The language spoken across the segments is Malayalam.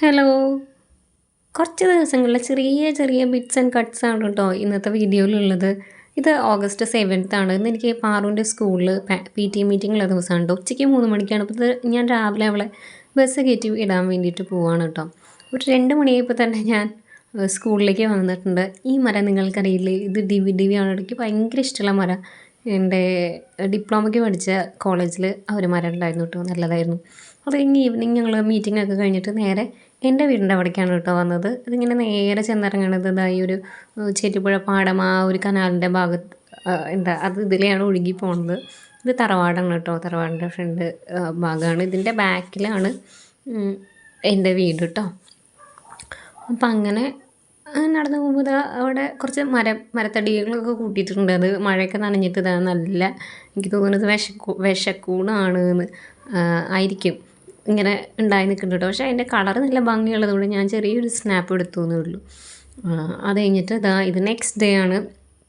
ഹലോ കുറച്ച് ദിവസങ്ങളിലെ ചെറിയ ചെറിയ ബിറ്റ്സ് ആൻഡ് കട്ട്സ് ആണ് കേട്ടോ ഇന്നത്തെ വീഡിയോയിലുള്ളത് ഇത് ഓഗസ്റ്റ് സെവൻത്ത് ആണ്. ഇന്ന് എനിക്ക് പാറുവിന്റെ സ്കൂളിൽ പി ടി മീറ്റിംഗ് ഉള്ള ദിവസമാണ് കേട്ടോ ഉച്ചയ്ക്ക് മൂന്ന് മണിക്കാണ്. അപ്പോൾ ഇത് ഞാൻ രാവിലെ അവളെ ബസ് കയറ്റി ഇടാൻ വേണ്ടിയിട്ട് പോവാണ് കേട്ടോ ഒരു രണ്ട് മണിയായപ്പോൾ തന്നെ ഞാൻ സ്കൂളിലേക്ക് വന്നിട്ടുണ്ട്. ഈ മരം നിങ്ങൾക്കറിയില്ലേ? ഇത് ഡി വി ഡി വി ആണ്. എനിക്ക് ഭയങ്കര ഇഷ്ടമുള്ള മരം. എന്റെ ഡിപ്ലോമയ്ക്ക് പഠിച്ച കോളേജിൽ ഒരു മരം ഉണ്ടായിരുന്നു കേട്ടോ നല്ലതായിരുന്നു. അത് കഴിഞ്ഞ് ഈവനിങ് ഞങ്ങൾ മീറ്റിംഗ് ഒക്കെ കഴിഞ്ഞിട്ട് നേരെ എന്റെ വീടിന്റെ അവിടേക്കാണ് കേട്ടോ വന്നത്. ഇതിങ്ങനെ നേരെ ചെന്നിറങ്ങണത് ഈ ഒരു ഏഹ്, പാടം ആ ഒരു കനാലിന്റെ ഭാഗത്ത് എന്താ അത് ഇതിലെയാണ് ഒഴുകി പോകുന്നത് ഇത് തറവാടാണ് കേട്ടോ. തറവാടിന്റെ ഫ്രണ്ട് ഭാഗമാണ് ഇതിന്റെ ബാക്കിലാണ് എന്റെ വീട് കേട്ടോ. അപ്പം അങ്ങനെ നടന്ന് പോകുമ്പോൾ ഇതാ അവിടെ കുറച്ച് മര മരത്തടികളൊക്കെ കൂട്ടിയിട്ടുണ്ട്. അത് മഴയൊക്കെ നനഞ്ഞിട്ട് ഇതാ നല്ല എനിക്ക് തോന്നുന്നത് വിഷക്കൂ വിഷക്കൂണാണ് എന്ന് ആയിരിക്കും. ഇങ്ങനെ ഉണ്ടായി നിൽക്കുന്നുണ്ട് കേട്ടോ. പക്ഷേ അതിന്റെ കളർ നല്ല ഭംഗിയുള്ളതുകൊണ്ട് ഞാൻ ചെറിയൊരു സ്നാപ്പ് എടുത്തു എന്നേ ഉള്ളൂ. അത് കഴിഞ്ഞിട്ട് ഇതാ ഇത് നെക്സ്റ്റ് ഡേ ആണ്.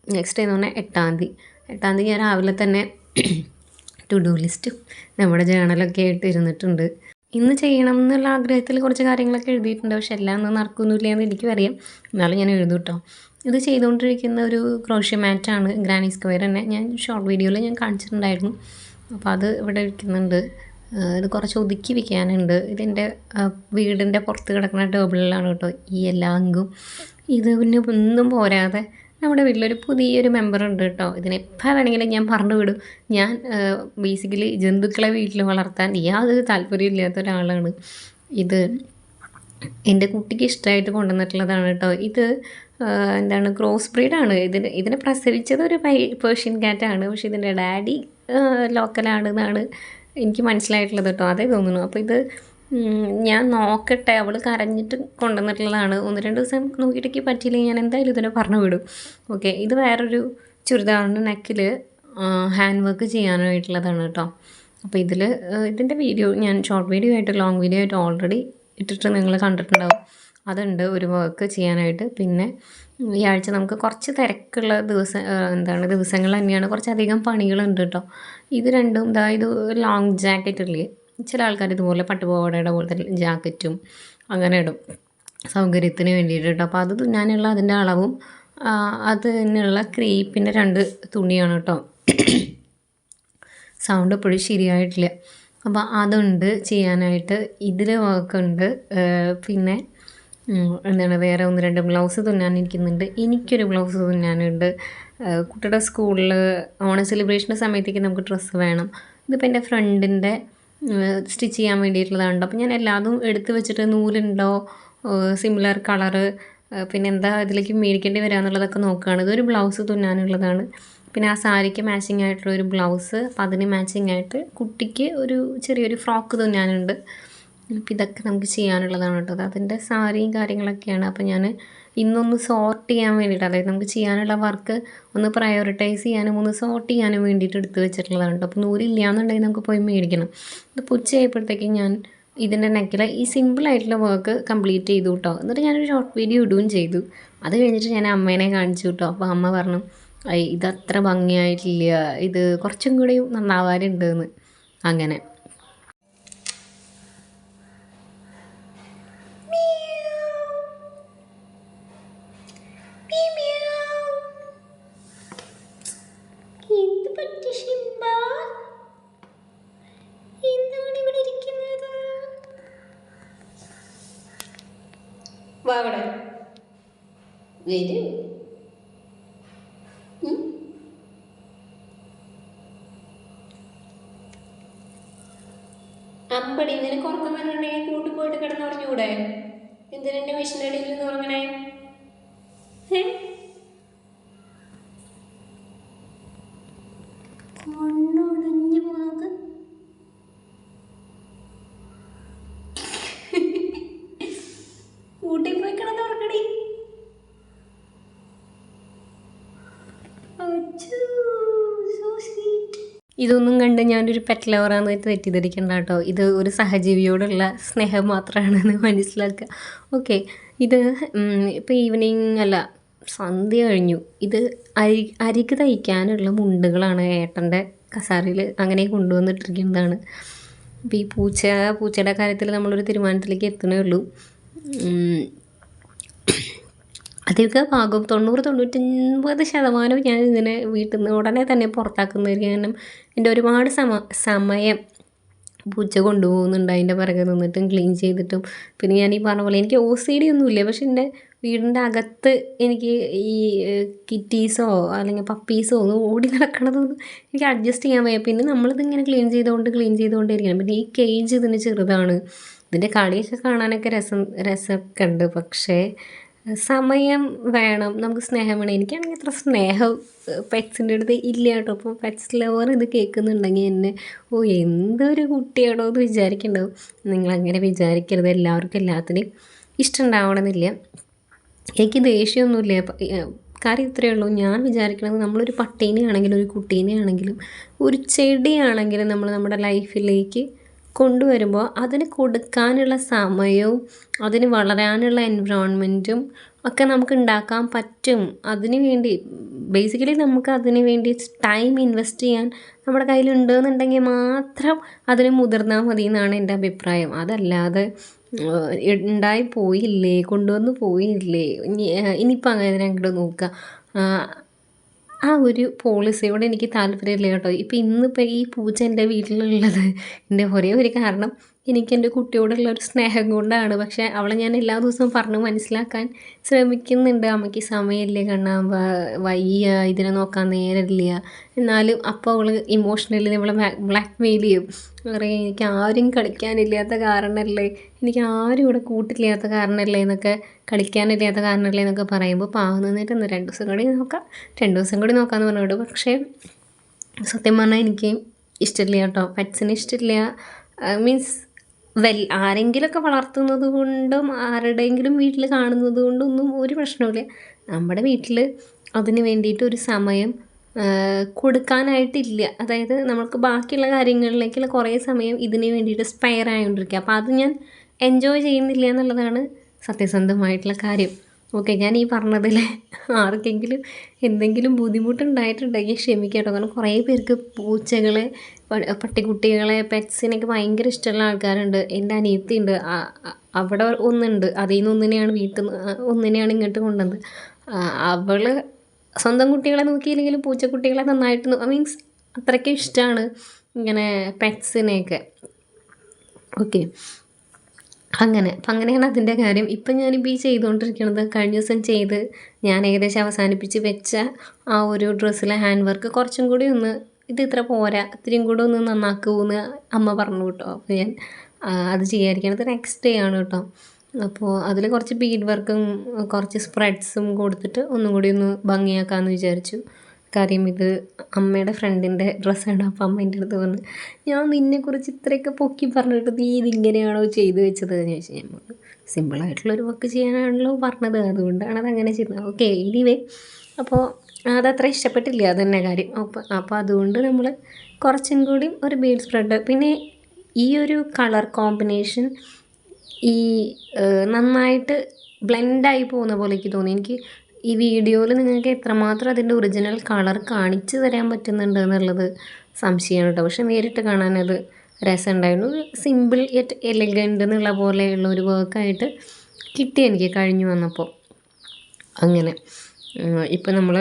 നെക്സ്റ്റ് ഡേ എന്ന് പറഞ്ഞാൽ എട്ടാം തീയതി. എട്ടാം തീയതി ഞാൻ രാവിലെ തന്നെ ടു ഡു ലിസ്റ്റും നമ്മുടെ ജേണലൊക്കെ ആയിട്ട് ഇരുന്നിട്ടുണ്ട്. ഇന്ന് ചെയ്യണം എന്നുള്ള ആഗ്രഹത്തിൽ കുറച്ച് കാര്യങ്ങളൊക്കെ എഴുതിയിട്ടുണ്ട്. പക്ഷെ എല്ലാം ഒന്നും നടക്കുന്നില്ല എന്ന് എനിക്കും അറിയാം എന്നാലും ഞാൻ എഴുതും കേട്ടോ. ഇത് ചെയ്തുകൊണ്ടിരിക്കുന്ന ഒരു ക്രോഷ്യ മാറ്റാണ് ഗ്രാനി സ്ക്വയർ തന്നെ. ഞാൻ ഷോർട്ട് വീഡിയോയിൽ ഞാൻ കാണിച്ചിട്ടുണ്ടായിരുന്നു. അപ്പോൾ അത് ഇവിടെ ഇരിക്കുന്നുണ്ട് ഇത് കുറച്ച് ഒതുക്കി വയ്ക്കാനുണ്ട് ഇതെന്റെ വീടിന്റെ പുറത്ത് കിടക്കുന്ന ടേബിളിലാണ് കേട്ടോ ഈ എല്ലാ അങ്കും. ഇത് പിന്നെ ഒന്നും പോരാതെ നമ്മുടെ വീട്ടിലൊരു പുതിയൊരു മെമ്പർ ഉണ്ട് കേട്ടോ. ഇതിനെപ്പോൾ വേണമെങ്കിലും ഞാൻ പറഞ്ഞു വിടും. ഞാൻ ബേസിക്കലി ജന്തുക്കളെ വീട്ടിൽ വളർത്താൻ യാതൊരു താല്പര്യമില്ലാത്ത ഒരാളാണ്. ഇത് എന്റെ കുട്ടിക്ക് ഇഷ്ടമായിട്ട് കൊണ്ടുവന്നിട്ടുള്ളതാണ് കേട്ടോ. ഇത് എന്താണ് ക്രോസ് ബ്രീഡാണ് ഇതിന് ഇതിനെ പ്രസവിച്ചത് ഒരു പേർഷ്യൻ കാറ്റാണ് പക്ഷേ ഇതിന്റെ ഡാഡി ലോക്കലാണെന്നാണ് എനിക്ക് മനസ്സിലായിട്ടുള്ളത് കേട്ടോ. അതേ തോന്നുന്നു. അപ്പോൾ ഇത് ഞാൻ നോക്കട്ടെ. അവൾ കരഞ്ഞിട്ട് കൊണ്ടുവന്നിട്ടുള്ളതാണ്. ഒന്ന് രണ്ട് ദിവസം നോക്കിയിട്ടേക്ക് പറ്റിയില്ലെങ്കിൽ ഞാൻ എന്തായാലും ഇതിനെ പറഞ്ഞു വിടും. ഓക്കെ. ഇത് വേറൊരു ചുരിദാറിന്റെ നെക്കിൽ ഹാൻഡ് വർക്ക് ചെയ്യാനായിട്ടുള്ളതാണ് കേട്ടോ. അപ്പോൾ ഇതിൽ ഇതിന്റെ വീഡിയോ ഞാൻ ഷോർട്ട് വീഡിയോ ആയിട്ട് ലോങ് വീഡിയോ ആയിട്ട് ഓൾറെഡി ഇട്ടിട്ട് നിങ്ങൾ കണ്ടിട്ടുണ്ടാവും. അതുണ്ട് ഒരു വർക്ക് ചെയ്യാനായിട്ട്. പിന്നെ ഈ ആഴ്ച നമുക്ക് കുറച്ച് തിരക്കുള്ള ദിവസം എന്താണ് ദിവസങ്ങൾ തന്നെയാണ്. കുറച്ചധികം പണികളുണ്ട് കേട്ടോ ഇത് രണ്ടും അതായത് ലോങ് ജാക്കറ്റ് ഇല്ലേ? ചില ആൾക്കാർ ഇതുപോലെ പട്ടുപാവാടയുടെ പോലത്തെ ജാക്കറ്റും അങ്ങനെ ഇടും. സൗകര്യത്തിന് വേണ്ടിയിട്ട് കേട്ടോ അപ്പോൾ അത് തുന്നാനുള്ള അതിന്റെ അളവും അത് അതിനുള്ള ക്രീപ്പിന്റെ രണ്ട് തുണിയാണ് കേട്ടോ സൗണ്ട് എപ്പോഴും ശരിയായിട്ടില്ല. അപ്പോൾ അതുണ്ട് ചെയ്യാനായിട്ട്. ഇതിൽ വർക്കുണ്ട് പിന്നെ എന്താണ് വേറെ ഒന്ന് രണ്ട് ബ്ലൗസ് തുന്നാനിരിക്കുന്നുണ്ട്. എനിക്കൊരു ബ്ലൗസ് തുന്നാനുണ്ട്. കുട്ടിയുടെ സ്കൂളിൽ ഓണ സെലിബ്രേഷന്റെ സമയത്തേക്ക് നമുക്ക് ഡ്രസ്സ് വേണം. ഇതിപ്പോൾ എന്റെ ഫ്രണ്ടിന്റെ സ്റ്റിച്ച് ചെയ്യാൻ വേണ്ടിയിട്ടുള്ളതാണ് അപ്പോൾ ഞാൻ എല്ലാതും എടുത്ത് വെച്ചിട്ട് നൂലുണ്ടോ സിമിലർ കളറ് പിന്നെ എന്താ ഇതിലേക്ക് മേടിക്കേണ്ടി വരിക എന്നുള്ളതൊക്കെ നോക്കുകയാണ് ഇതൊരു ബ്ലൗസ് തുന്നാനുള്ളതാണ്. പിന്നെ ആ സാരിക്ക് മാച്ചിങ് ആയിട്ടുള്ള ഒരു ബ്ലൗസ് അപ്പോൾ അതിന് മാച്ചിങ് ആയിട്ട് കുട്ടിക്ക് ഒരു ചെറിയൊരു ഫ്രോക്ക് തുന്നാനുണ്ട്. അപ്പോൾ ഇതൊക്കെ നമുക്ക് ചെയ്യാനുള്ളതാണ് കേട്ടോ. അത് അതിന്റെ സാരിയും കാര്യങ്ങളൊക്കെയാണ്. അപ്പോൾ ഞാൻ ഇന്നൊന്ന് സോർട്ട് ചെയ്യാൻ വേണ്ടിയിട്ട് അതായത് നമുക്ക് ചെയ്യാനുള്ള വർക്ക് ഒന്ന് പ്രയോറിറ്റൈസ് ചെയ്യാനും ഒന്ന് സോർട്ട് ചെയ്യാനും വേണ്ടിയിട്ട് എടുത്ത് വെച്ചിട്ടുള്ളതാണ് കേട്ടോ. അപ്പോൾ നൂലില്ല എന്നുണ്ടെങ്കിൽ നമുക്ക് പോയി മേടിക്കണം. ഇത് ഉച്ചയായപ്പോഴത്തേക്കും ഞാൻ ഇതിന്റെ നെക്കിൽ ഈ സിമ്പിളായിട്ടുള്ള വർക്ക് കംപ്ലീറ്റ് ചെയ്തു കേട്ടോ. എന്നിട്ട് ഞാനൊരു ഷോർട്ട് വീഡിയോ ഇടുകയും ചെയ്തു. അത് കഴിഞ്ഞിട്ട് ഞാൻ അമ്മേനെ കാണിച്ചു കേട്ടോ. അപ്പോൾ അമ്മ പറഞ്ഞു "ഐ, ഇതത്ര ഭംഗിയായിട്ടില്ല. ഇത് കുറച്ചും കൂടി നന്നാവാറുണ്ടെന്ന് അങ്ങനെ. വാ ഇവിടെ വരൂ അമ്പടി നിനക്ക് ഉറക്കം വരണ്ടെങ്കിൽ കൂട്ടി പോയിട്ട് കിടന്നുറഞ്ഞൂടെ എന്തിനെ മെഷീന്റെ ഇതൊന്നും കണ്ട് ഞാനൊരു പെറ്റ് ലവറാന്ന് തെറ്റിദ്ധരിക്കണ്ട കേട്ടോ. ഇത് ഒരു സഹജീവിയോടുള്ള സ്നേഹം മാത്രമാണെന്ന് മനസ്സിലാക്കുക. ഓക്കെ ഇത് ഇപ്പോൾ ഈവനിങ് അല്ല സന്ധ്യ കഴിഞ്ഞു. ഇത് അരി അരിക്ക് തയ്ക്കാനുള്ള മുണ്ടുകളാണ് ഏട്ടന്റെ കസാരയിൽ അങ്ങനെ കൊണ്ടുവന്നിട്ടിരിക്കുന്നതാണ്. അപ്പോൾ ഈ പൂച്ച പൂച്ചയുടെ കാര്യത്തിൽ നമ്മളൊരു തീരുമാനത്തിലേക്ക് എത്തണേ ഉള്ളൂ. അധിക ഭാഗം തൊണ്ണൂറ് തൊണ്ണൂറ്റൊൻപത് ശതമാനവും ഞാൻ ഇതിനെ വീട്ടിൽ നിന്ന് ഉടനെ തന്നെ പുറത്താക്കുന്നതായിരിക്കും കാരണം എന്റെ ഒരുപാട് സമ സമയം പൂച്ച കൊണ്ടുപോകുന്നുണ്ട് അതിന്റെ പിറകെ നിന്നിട്ടും ക്ലീൻ ചെയ്തിട്ടും. പിന്നെ ഞാൻ ഈ പറഞ്ഞ പോലെ എനിക്ക് ഒ സി ഡി ഒന്നുമില്ല പക്ഷെ എന്റെ വീടിന്റെ അകത്ത് എനിക്ക് ഈ കിറ്റീസോ അല്ലെങ്കിൽ പപ്പീസോ ഒന്നും ഓടി നടക്കണതൊന്നും എനിക്ക് അഡ്ജസ്റ്റ് ചെയ്യാൻ വയ്യ. പിന്നെ നമ്മളിതിങ്ങനെ ക്ലീൻ ചെയ്തുകൊണ്ട് ക്ലീൻ ചെയ്തുകൊണ്ടിരിക്കണം. പിന്നെ ഈ കേജ് ഇതിന് ചെറുതാണ്. ഇതിന്റെ കളിയൊക്കെ കാണാനൊക്കെ രസം രസമൊക്കെ ഉണ്ട്. പക്ഷേ സമയം വേണം നമുക്ക് സ്നേഹം വേണം. എനിക്കാണെങ്കിൽ അത്ര സ്നേഹം പെറ്റ്സിന്റെ അടുത്ത് ഇല്ല കേട്ടോ. അപ്പോൾ പെറ്റ്സ് ലവർ ഇത് കേൾക്കുന്നുണ്ടെങ്കിൽ എന്നെ ഓ എന്തൊരു കുട്ടിയാണോ എന്ന് വിചാരിക്കണ്ടാവും. നിങ്ങളങ്ങനെ വിചാരിക്കരുത്. എല്ലാവർക്കും എല്ലാത്തിനും ഇഷ്ടം ഉണ്ടാവണമെന്നില്ല എനിക്ക് ദേഷ്യമൊന്നുമില്ല. കാര്യം ഇത്രയേ ഉള്ളൂ. ഞാൻ വിചാരിക്കുന്നത് നമ്മളൊരു പട്ടീനെ ആണെങ്കിലും ഒരു കുട്ടീനെ ആണെങ്കിലും ഒരു ചെടിയാണെങ്കിലും നമ്മൾ നമ്മുടെ ലൈഫിലേക്ക് കൊണ്ടുവരുമ്പോൾ അതിന് കൊടുക്കാനുള്ള സമയവും അതിന് വളരാനുള്ള എൻവിറോൺമെന്റും ഒക്കെ നമുക്ക് ഉണ്ടാക്കാൻ പറ്റും. അതിന് വേണ്ടി ബേസിക്കലി നമുക്ക് അതിന് വേണ്ടി ടൈം ഇൻവെസ്റ്റ് ചെയ്യാൻ നമ്മുടെ കയ്യിലുണ്ട് എന്നുണ്ടെങ്കിൽ മാത്രം അതിന് മുതിർന്നാൽ മതി എന്നാണ് എന്റെ അഭിപ്രായം. അതല്ലാതെ ഉണ്ടായി പോയില്ലേ കൊണ്ടുവന്ന് പോയില്ലേ ഇനിയിപ്പോൾ അങ്ങനെ അങ്ങോട്ട് നോക്കുക. ആ ഒരു പോളിസിയോട് എനിക്ക് താല്പര്യമില്ല കേട്ടോ. ഇപ്പം ഇന്നിപ്പോൾ ഈ പൂച്ച എന്റെ വീട്ടിലുള്ളത് എന്റെ ഒരേ ഒരു കാരണം. എനിക്ക് എന്റെ കുട്ടിയോടുള്ള ഒരു സ്നേഹം കൊണ്ടാണ്. പക്ഷേ അവളെ ഞാൻ എല്ലാ ദിവസവും പറഞ്ഞ് മനസ്സിലാക്കാൻ ശ്രമിക്കുന്നുണ്ട്. അമ്മയ്ക്ക് സമയമില്ലേ കണ്ണാൻ വയ്യ ഇതിനെ നോക്കാൻ നേരമില്ല. എന്നാലും അപ്പോൾ അവൾ ഇമോഷണലി നമ്മളെ ബ്ലാക്ക് മെയിൽ ചെയ്യും. പറയും എനിക്ക് ആരും കളിക്കാനില്ലാത്ത കാരണമല്ലേ എനിക്ക് ആരും ഇവിടെ കൂട്ടില്ലാത്ത കാരണമല്ലേ എന്നൊക്കെ കളിക്കാനില്ലാത്ത കാരണമല്ലേ എന്നൊക്കെ പറയുമ്പോൾ പാവം നിന്നിട്ട് ഒന്ന് രണ്ട് ദിവസം കൂടി നോക്കാം. രണ്ട് ദിവസം കൂടി നോക്കാമെന്ന് പറഞ്ഞോട് പക്ഷേ സത്യം പറഞ്ഞാൽ എനിക്ക് ഇഷ്ടമില്ല കേട്ടോ. പെറ്റ്സിന് ഇഷ്ടമില്ല. മീൻസ് വെൽ ആരെങ്കിലുമൊക്കെ വളർത്തുന്നത് കൊണ്ടും ആരുടെയെങ്കിലും വീട്ടിൽ കാണുന്നത് കൊണ്ടൊന്നും ഒരു പ്രശ്നമില്ല നമ്മുടെ വീട്ടിൽ അതിന് വേണ്ടിയിട്ട് ഒരു സമയം കൊടുക്കാനായിട്ടില്ല. അതായത് നമുക്ക് ബാക്കിയുള്ള കാര്യങ്ങളിലേക്കുള്ള കുറേ സമയം ഇതിന് വേണ്ടിയിട്ട് സ്പെയർ ആയതുകൊണ്ടിരിക്കുക അപ്പോൾ അത് ഞാൻ എൻജോയ് ചെയ്യുന്നില്ല എന്നുള്ളതാണ് സത്യസന്ധമായിട്ടുള്ള കാര്യം. ഓക്കെ ഞാൻ ഈ പറഞ്ഞതിൽ ആർക്കെങ്കിലും എന്തെങ്കിലും ബുദ്ധിമുട്ടുണ്ടായിട്ടുണ്ടെങ്കിൽ ക്ഷമിക്കട്ടോ. കാരണം കുറേ പേർക്ക് പൂച്ചകളെ പട്ടിക്കുട്ടികളെ പെറ്റ്സിനൊക്കെ ഭയങ്കര ഇഷ്ടമുള്ള ആൾക്കാരുണ്ട്. എന്റെ അനിയത്തിയുണ്ട്. അവിടെ ഒന്നുണ്ട്. അതിൽ നിന്ന് ഒന്നിനെയാണ് വീട്ടിൽ നിന്ന് ഒന്നിനെയാണ് ഇങ്ങോട്ട് കൊണ്ടുവന്നത്. അവൾ സ്വന്തം കുട്ടികളെ നോക്കിയില്ലെങ്കിലും പൂച്ചക്കുട്ടികളെ നന്നായിട്ട് മീൻസ് അത്രയ്ക്ക് ഇഷ്ടമാണ് ഇങ്ങനെ പെറ്റ്സിനെയൊക്കെ ഓക്കെ അങ്ങനെ അപ്പം അങ്ങനെയാണ് അതിന്റെ കാര്യം. ഇപ്പം ഞാനിപ്പോൾ ഈ ചെയ്തുകൊണ്ടിരിക്കുന്നത് കഴിഞ്ഞ ദിവസം ചെയ്ത് ഞാൻ ഏകദേശം അവസാനിപ്പിച്ച് വെച്ച ആ ഒരു ഡ്രസ്സിലെ ഹാൻഡ് വർക്ക് കുറച്ചും കൂടി ഒന്ന് ഇത് ഇത്ര പോരാ ഇത്തിരിയും കൂടെ ഒന്ന് നന്നാക്കുമെന്ന് അമ്മ പറഞ്ഞു കേട്ടോ. അപ്പോൾ ഞാൻ അത് ചെയ്യാതിരിക്കണത് നെക്സ്റ്റ് ഡേ ആണ് കേട്ടോ. അപ്പോൾ അതിൽ കുറച്ച് ബീഡ് വർക്കും കുറച്ച് സ്പ്രെഡ്സും കൊടുത്തിട്ട് ഒന്നും കൂടി ഒന്ന് ഭംഗിയാക്കാമെന്ന് വിചാരിച്ചു. കാര്യം ഇത് അമ്മയുടെ ഫ്രണ്ടിന്റെ ഡ്രസ്സാണ് അപ്പം അമ്മ എന്റെ അടുത്ത് വന്ന് ഞാൻ നിന്നെക്കുറിച്ച് ഇത്രയൊക്കെ പൊക്കി പറഞ്ഞിട്ട് നീ ഇതിങ്ങനെയാണോ ചെയ്തു വെച്ചത്? എന്ന് ചോദിച്ചു. ഞാൻ പറഞ്ഞു സിമ്പിളായിട്ടുള്ളൊരു വർക്ക് ചെയ്യാനാണല്ലോ പറഞ്ഞത്. അതുകൊണ്ടാണ് അതങ്ങനെ ചെയ്യുന്നത് ഓക്കെ എനിവേ അപ്പോൾ അതത്ര ഇഷ്ടപ്പെട്ടില്ല അത് തന്നെ കാര്യം. അപ്പോൾ അപ്പോൾ അതുകൊണ്ട് നമ്മൾ കുറച്ചും കൂടി ഒരു ബീഡ് സ്പ്രെഡ് പിന്നെ ഈ ഒരു കളർ കോമ്പിനേഷൻ ഈ നന്നായിട്ട് ബ്ലെൻഡായി പോകുന്ന പോലെ എനിക്ക് തോന്നി. എനിക്ക് ഈ വീഡിയോയിൽ നിങ്ങൾക്ക് എത്രമാത്രം അതിന്റെ ഒറിജിനൽ കളർ കാണിച്ചു തരാൻ പറ്റുന്നുണ്ട് എന്നുള്ളത് സംശയമാണ് കേട്ടോ പക്ഷെ നേരിട്ട് കാണാനത് രസമുണ്ടായിരുന്നു. സിമ്പിൾ യെറ്റ് എലഗന്റ് എന്നുള്ള പോലെയുള്ള ഒരു വർക്കായിട്ട് കിട്ടി എനിക്ക് കഴിഞ്ഞു വന്നപ്പോൾ. അങ്ങനെ. ഇപ്പം നമ്മൾ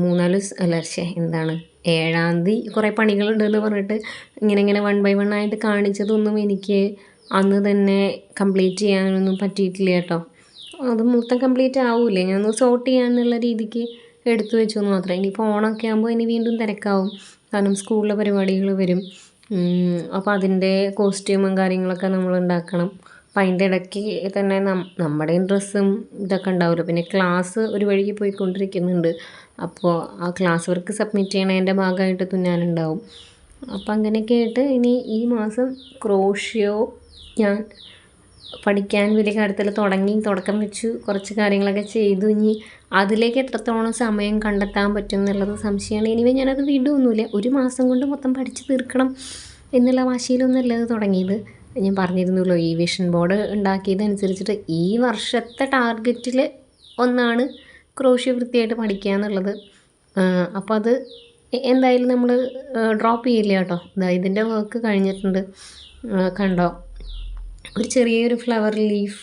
മൂന്നാൽ അല്ല ശേ എന്താണ് ഏഴാം തീയതി കുറേ പണികളുണ്ടെന്ന് പറഞ്ഞിട്ട്. ഇങ്ങനെ ഇങ്ങനെ വൺ ബൈ വൺ ആയിട്ട് കാണിച്ചതൊന്നും എനിക്ക് അന്ന് തന്നെ കംപ്ലീറ്റ് ചെയ്യാനൊന്നും പറ്റിയിട്ടില്ല കേട്ടോ. അത് മൊത്തം കംപ്ലീറ്റ് ആവില്ലേ ഞാനൊന്ന് സോർട്ട് ചെയ്യാനുള്ള രീതിക്ക് എടുത്തു വെച്ചു എന്ന് മാത്രമേ ഇനിയിപ്പോൾ ഓണമൊക്കെ ആകുമ്പോൾ ഇനി വീണ്ടും തിരക്കാവും. കാരണം സ്കൂളിലെ പരിപാടികൾ വരും. അപ്പോൾ അതിന്റെ കോസ്റ്റ്യൂമും കാര്യങ്ങളൊക്കെ നമ്മൾ ഉണ്ടാക്കണം. അപ്പം അതിന്റെ ഇടയ്ക്ക് തന്നെ നമ്മുടെ ഡ്രസ്സും ഇതൊക്കെ ഉണ്ടാവുമല്ലോ. പിന്നെ ക്ലാസ് ഒരു വഴിക്ക് പോയിക്കൊണ്ടിരിക്കുന്നുണ്ട്. അപ്പോൾ ആ ക്ലാസ് വർക്ക് സബ്മിറ്റ് ചെയ്യണതിന്റെ ഭാഗമായിട്ട് തുന്നാനുണ്ടാവും. അപ്പം അങ്ങനെയൊക്കെ ആയിട്ട് ഇനി ഈ മാസം ക്രോഷ്യോ ഞാൻ പഠിക്കാൻ വലിയ കാര്യത്തിൽ തുടങ്ങി തുടക്കം വെച്ചു കുറച്ച് കാര്യങ്ങളൊക്കെ ചെയ്തു. ഇനി അതിലേക്ക് എത്രത്തോളം സമയം കണ്ടെത്താൻ പറ്റും എന്നുള്ളത് സംശയമാണ്. ഇനിവേ ഞാനത് വിടുമൊന്നുമില്ല ഒരു മാസം കൊണ്ട് മൊത്തം പഠിച്ച് തീർക്കണം എന്നുള്ള വാശിയിലൊന്നുമല്ല അത് തുടങ്ങിയത്. ഞാൻ പറഞ്ഞിരുന്നല്ലോ ഈ വിഷൻ ബോർഡ് ഉണ്ടാക്കിയതനുസരിച്ചിട്ട് ഈ വർഷത്തെ ടാർഗറ്റിൽ ഒന്നാണ് ക്രോഷ്യ വൃത്തിയായിട്ട് പഠിക്കുക എന്നുള്ളത്. അപ്പോൾ അത് എന്തായാലും നമ്മൾ ഡ്രോപ്പ് ചെയ്യില്ല കേട്ടോ. ഇതാ ഇതിന്റെ വർക്ക് കഴിഞ്ഞിട്ടുണ്ട്. കണ്ടോ? ഒരു ചെറിയൊരു ഫ്ലവർ ലീഫ്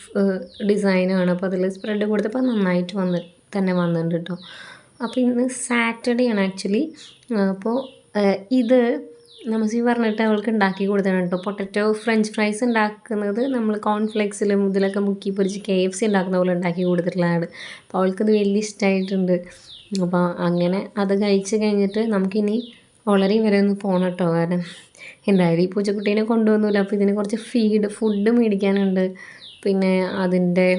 ഡിസൈനാണ് അപ്പോൾ അതിൽ സ്പ്രെഡ് കൊടുത്തപ്പോൾ നന്നായിട്ട് വന്ന് തന്നെ വന്നിട്ടുണ്ട് കേട്ടോ. അപ്പോൾ ഇന്ന് സാറ്റർഡേ ആണ് ആക്ച്വലി അപ്പോൾ ഇത് നമസി പറഞ്ഞിട്ട് അവൾക്ക് ഉണ്ടാക്കി കൊടുത്തതാണ് കേട്ടോ. പൊട്ടറ്റോ ഫ്രഞ്ച് ഫ്രൈസ് ഉണ്ടാക്കുന്നത് നമ്മൾ കോൺഫ്ലെക്സിൽ മുതലൊക്കെ മുക്കി പൊരിച്ച് കെ എഫ് സി ഉണ്ടാക്കുന്ന പോലെ ഉണ്ടാക്കി കൊടുത്തിട്ടുള്ളതാണ്. അപ്പോൾ അവൾക്കത് വലിയ ഇഷ്ടമായിട്ടുണ്ട് അപ്പോൾ അങ്ങനെ അത് കഴിച്ച് കഴിഞ്ഞിട്ട് നമുക്കിനി വളരെ വരെ ഒന്ന് പോകണം കേട്ടോ. കാരണം എന്തായാലും ഈ പൂച്ചക്കുട്ടീനെ കൊണ്ടുവന്നില്ല അപ്പോൾ ഇതിന് കുറച്ച് ഫീഡ് ഫുഡ് മേടിക്കാനുണ്ട്. പിന്നെ അതിന്റെ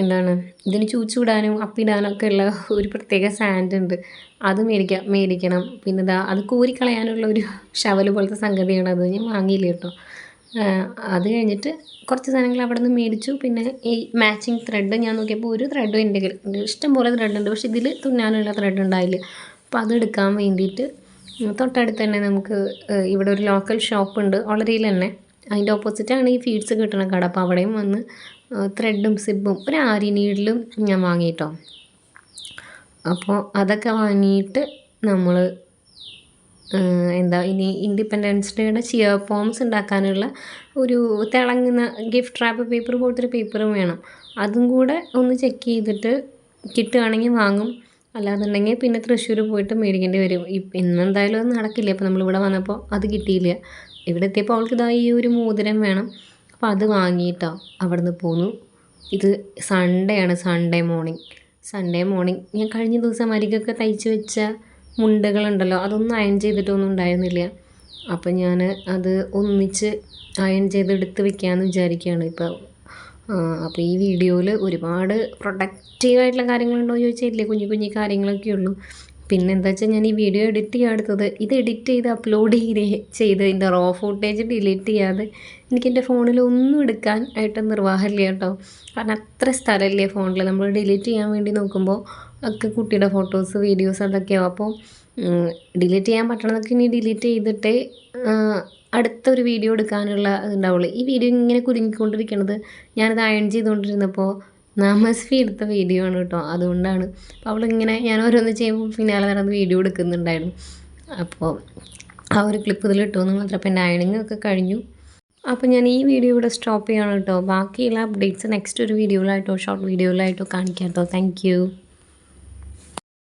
എന്താണ്? ഇതിന് ചൂച്ചുവിടാനും അപ്പിടാനൊക്കെ ഉള്ള ഒരു പ്രത്യേക സാൻഡ് ഉണ്ട്. അത് മേടിക്കാം മേടിക്കണം. പിന്നെ ഇതാ അത് കോരിക്കളയാനുള്ള ഒരു ഷവൽ പോലത്തെ സംഗതിയാണ്. അത് ഞാൻ വാങ്ങിയില്ല കേട്ടോ. അത് കഴിഞ്ഞിട്ട് കുറച്ച് സാധനങ്ങൾ അവിടെ നിന്ന് മേടിച്ചു. പിന്നെ ഈ മാച്ചിങ് ത്രെഡ് ഞാൻ നോക്കിയപ്പോൾ ഒരു ത്രെഡും എന്റെ ഇഷ്ടം പോലെ ത്രെഡ് ഉണ്ട്. പക്ഷേ ഇതിൽ തുന്നാനുള്ള ത്രെഡ് ഉണ്ടായില്ല. അപ്പോൾ അത് എടുക്കാൻ വേണ്ടിയിട്ട് തൊട്ടടുത്ത് തന്നെ നമുക്ക് ഇവിടെ ഒരു ലോക്കൽ ഷോപ്പ് ഉണ്ട്. വളരിയിൽ തന്നെ. അതിന്റെ ഓപ്പോസിറ്റാണ് ഈ ഫീഡ്സ് കിട്ടുന്ന കട. അപ്പോൾ അവിടെയും വന്ന് ത്രെഡും സിബും ഒരു ആരി നീഡിലും ഞാൻ വാങ്ങിയിട്ടോ അപ്പോൾ അതൊക്കെ വാങ്ങിയിട്ട് നമ്മൾ എന്താ ഇനി ഇൻഡിപെൻഡൻസ് ഡേയുടെ ചിയർ ഫോംസ് ഉണ്ടാക്കാനുള്ള ഒരു തിളങ്ങുന്ന ഗിഫ്റ്റ് റാപ്പ് പേപ്പർ പോലത്തെ പേപ്പറും വേണം. അതും കൂടെ ഒന്ന് ചെക്ക് ചെയ്തിട്ട് കിട്ടുകയാണെങ്കിൽ വാങ്ങും. അല്ലാന്നുണ്ടെങ്കിൽ പിന്നെ തൃശ്ശൂർ പോയിട്ട് മേടിക്കേണ്ടി വരും. ഇന്നെന്തായാലും അത് നടക്കില്ല. അപ്പോൾ നമ്മളിവിടെ വന്നപ്പോൾ അത് കിട്ടിയില്ല. ഇവിടെ എത്തിയപ്പോൾ അവൾക്ക് ഇതാ ഈ ഒരു മോതിരം വേണം. അപ്പോൾ അത് വാങ്ങിയിട്ടോ അവിടുന്ന് പോന്നു. ഇത് സൺഡേ ആണ് സൺഡേ മോർണിംഗ് സൺഡേ മോർണിംഗ് ഞാൻ കഴിഞ്ഞ ദിവസം അരികൊക്കെ തയ്ച്ച് വെച്ച മുണ്ടകളുണ്ടല്ലോ അതൊന്നും അയൺ ചെയ്തിട്ടൊന്നും ഉണ്ടായിരുന്നില്ല. അപ്പം ഞാൻ അത് ഒന്നിച്ച് അയൺ ചെയ്ത് എടുത്ത് വെക്കാമെന്ന് വിചാരിക്കുകയാണ് ഇപ്പോൾ അപ്പോൾ ഈ വീഡിയോയിൽ ഒരുപാട് പ്രൊഡക്റ്റീവായിട്ടുള്ള കാര്യങ്ങളുണ്ടോ എന്ന് ചോദിച്ചാൽ ഇല്ലേ കുഞ്ഞു കുഞ്ഞു കാര്യങ്ങളൊക്കെ ഉള്ളൂ പിന്നെ എന്താ വെച്ചാൽ ഞാൻ ഈ വീഡിയോ എഡിറ്റ് ചെയ്യാൻ എടുത്തത്. ഇത് എഡിറ്റ് ചെയ്ത് അപ്ലോഡ് ചെയ്ത് ചെയ്ത് ഇതിന്റെ റോ ഫുട്ടേജ് ഡിലീറ്റ് ചെയ്യാതെ എനിക്ക് എന്റെ ഫോണിൽ ഒന്നും എടുക്കാൻ ആയിട്ട് നിർവാഹമില്ല കേട്ടോ. കാരണം അത്ര സ്ഥലമില്ലേ ഫോണിൽ നമ്മൾ ഡിലീറ്റ് ചെയ്യാൻ വേണ്ടി നോക്കുമ്പോൾ ഒക്കെ കുട്ടിയുടെ ഫോട്ടോസ് വീഡിയോസ് അതൊക്കെയാവും അപ്പോൾ ഡിലീറ്റ് ചെയ്യാൻ പറ്റണതൊക്കെ ഇനി ഡിലീറ്റ് ചെയ്തിട്ട് അടുത്തൊരു വീഡിയോ എടുക്കാനുള്ള ഉണ്ടാവുള്ളൂ ഈ വീഡിയോ ഇങ്ങനെ കുരുങ്ങിക്കൊണ്ടിരിക്കണത് ഞാനത് അയൺ ചെയ്തുകൊണ്ടിരുന്നപ്പോൾ നാമസ്ഫി എടുത്ത വീഡിയോ ആണ് കേട്ടോ. അതുകൊണ്ടാണ്. അപ്പോൾ അവളിങ്ങനെ ഞാൻ ഓരോന്ന് ചെയ്യുമ്പോൾ പിന്നാലെ നടന്ന് വീഡിയോ എടുക്കുന്നുണ്ടായിരുന്നു. അപ്പോൾ ആ ഒരു ക്ലിപ്പ് ഇതിൽ ഇട്ടുവെന്ന് മാത്രം. അപ്പം എന്റെ അയണിങ് ഒക്കെ കഴിഞ്ഞു. അപ്പോൾ ഞാൻ ഈ വീഡിയോ ഇവിടെ സ്റ്റോപ്പ് ചെയ്യണം കേട്ടോ. ബാക്കിയുള്ള അപ്ഡേറ്റ്സ് നെക്സ്റ്റ് ഒരു വീഡിയോയിലായിട്ടോ ഷോർട്ട് വീഡിയോയിലായിട്ടോ കാണിക്കാം കേട്ടോ. താങ്ക്